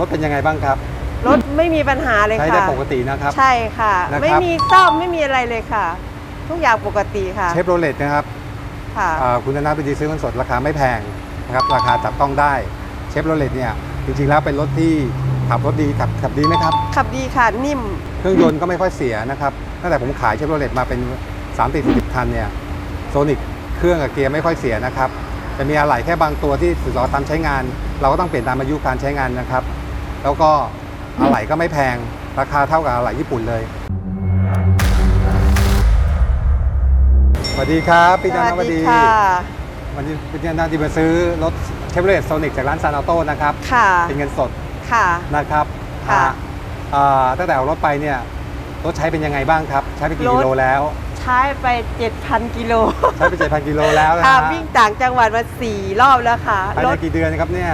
รถเป็นยังไงบ้างครับ รถไม่มีปัญหาเลยใช้ค่ะได้ปกตินะครับ ใช่ค่ะ นะครับ ไม่มีซ่อมไม่มีอะไรเลยค่ะ ทุกอย่างปกติค่ะเชฟโรเลตนะครับค่ะ อ่าคุณธนาไปดีซื้อเงินสดราคาไม่แพงนะครับราคาจับต้องได้เชฟโรเลตเนี่ยจริงๆแล้วเป็นรถที่ขับรถดีขับขับดีไหมครับ ขับดีค่ะนิ่ม เครื่องยนต์ก็ไม่ค่อยเสียนะครับตั้งแต่ผมขายเชฟโรเลตมาเป็น3 0 40คันเนี่ยโซนิกเครื่องกับเกียร์ไม่ค่อยเสียนะครับจะมีอะไหล่แค่บางตัวที่สึกหรอตามใช้งาน เราก็ต้องเปลี่ยนตามอายุการใช้งานนะครับ แล้วก็อะไหล่ก็ไม่แพง ราคาเท่ากับอะไหล่ญี่ปุ่นเลย สวัสดีครับพี่สดาวันวสดีดีค่ะวันนี้พี่ดานาดีมาซื้อรถเชฟโรเลตโซนิกจากร้านซานอโต้นะครับ ค่ะ เป็นเงินสด ค่ะ นะครับค่ะอ่าอ่าตั้งแต่เอารถไปเนี่ย รถใช้เป็นยังไงบ้างครับ ใช้ไปกี่รถกิโลแล้ว ใช้ไป 7,000 กิโล ใช้ไป 7,000 กิโลแล้วนะค่ะฮะวิ่งต่างจังหวัดมาสี่รอบแล้วค่ะภายรในถกี่เดือนครับเนี่ย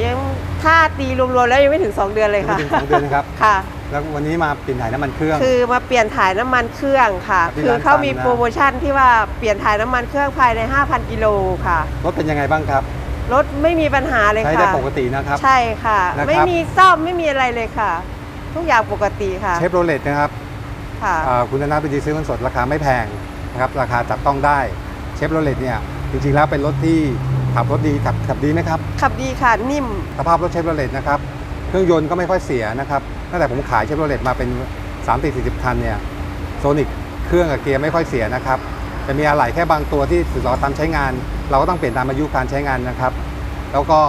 ยังถ้าตีรวมๆแล้วยังไม่ถึง 2 เดือนเลยไม่ค่ะถึงสองเดือนนะครับ ค่ะ แล้ววันนี้มาเปลี่ยนถ่ายน้ำมันเครื่อง คือมาเปลี่ยนถ่ายน้ำมันเครื่องค่ะ ที่คือร้านเขามีซันนะ โปรโมชั่นที่ว่าเปลี่ยนถ่ายน้ำมันเครื่องภายใน 5,000 กิโลค่ะ รถเป็นยังไงบ้างครับ รถไม่มีปัญหาเลยใช้ค่ะได้ปกตินะครับ ใช่ค่ะ นะครับ ไม่มีซ่อมไม่มีอะไรเลยค่ะ ทุกอย่างปกติค่ะ เชฟโรเลตนะครับค่ะ อ่าคุณธนาไปดีซื้อเงินสดราคาไม่แพงนะครับราคาจับต้องได้เชฟโรเลตเนี่ยจริงๆแล้วเป็นรถที่ ขับรถดีขับขับดีไหมครับ ขับดีค่ะ นิ่ม สภาพรถเชฟโรเลตนะครับ เครื่องยนต์ก็ไม่ค่อยเสียนะครับ ตั้งแต่ผมขายเชฟโรเลตมาเป็น3 4 40 คันเนี่ยโซนิกเครื่องกับเกียร์ไม่ค่อยเสียนะครับจะมีอะไหล่แค่บางตัวที่สึกหรอตามใช้งาน เราก็ต้องเปลี่ยนตามอายุการใช้งานนะครับ แล้วก็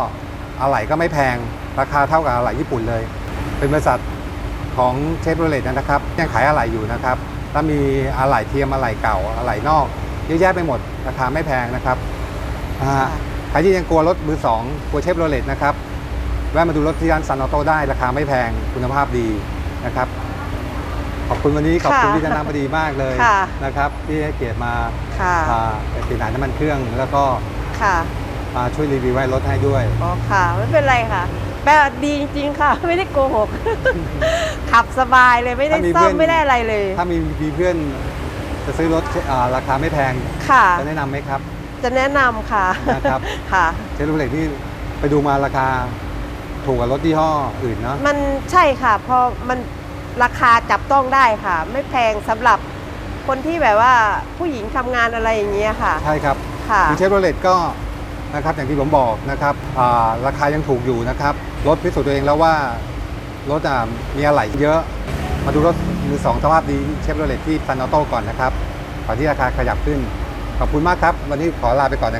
อะไหล่ก็ไม่แพงราคาเท่ากับอะไหล่ญี่ปุ่นเลย เป็นบริษัทของเชฟโรเลตนะครับยังขายอะไหล่อยู่นะครับถ้ามีอะไหล่เทียมอะไหล่เก่าอะไหล่นอกเยอะแยะไปหมดราคาไม่แพงนะครับอ่าใครที่ยังกลัวรถมือสองกลัวเชฟโรเลตนะครับ แวะมาดูรถที่ร้านซันออโต้ได้ราคาไม่แพงคุณภาพดีนะครับ ขอบคุณวันนี้ขอบคุณค่ะพี่ธนาบดีมากเลยค่ะนะครับ ที่ให้เกียรติมาค่ะอ่าเปลี่ยนถ่ายน้ำมันเครื่องแล้วก็ค่ะมาช่วยรีวิวไว้รถให้ด้วยอ๋อค่ะไม่เป็นไรค่ะแบบดีจริงๆค่ะ ไม่ได้โกหก ขับสบายเลยไม่ได้ถ้ามีซ่อเพื่มอนไม่ได้อะไรเลย ถ้ามีมีเพื่อนจะซื้อรถอ่าราคาไม่แพงค่ะจะแนะนำไหมครับ จะแนะนำค่ะนะครับ ค่ะ เชฟโรเลตนี่ไปดูมาราคาถูกกว่ารถยี่ห้ออื่นเนาะ มันใช่ค่ะเพอมันราคาจับต้องได้ค่ะ ไม่แพงสำหรับคนที่แบบว่าผู้หญิงทำงานอะไรอย่างเงี้ยค่ะ ใช่ครับ ค่ะมีเชฟโรเลตก็นะครับอย่างที่ผมบอกนะครับอ่าราคายังถูกอยู่นะครับรถพิสูจน์ตัวเองแล้วว่ารถอะมีอะไหล่เยอะ มาดูรถมือสองสภาพดีเชฟโรเลตที่ซันออโต้ก่อนนะครับก่อนที่ราคาขยับขึ้น ขอบคุณมากครับ วันนี้ขอลาไปก่อนนะครับ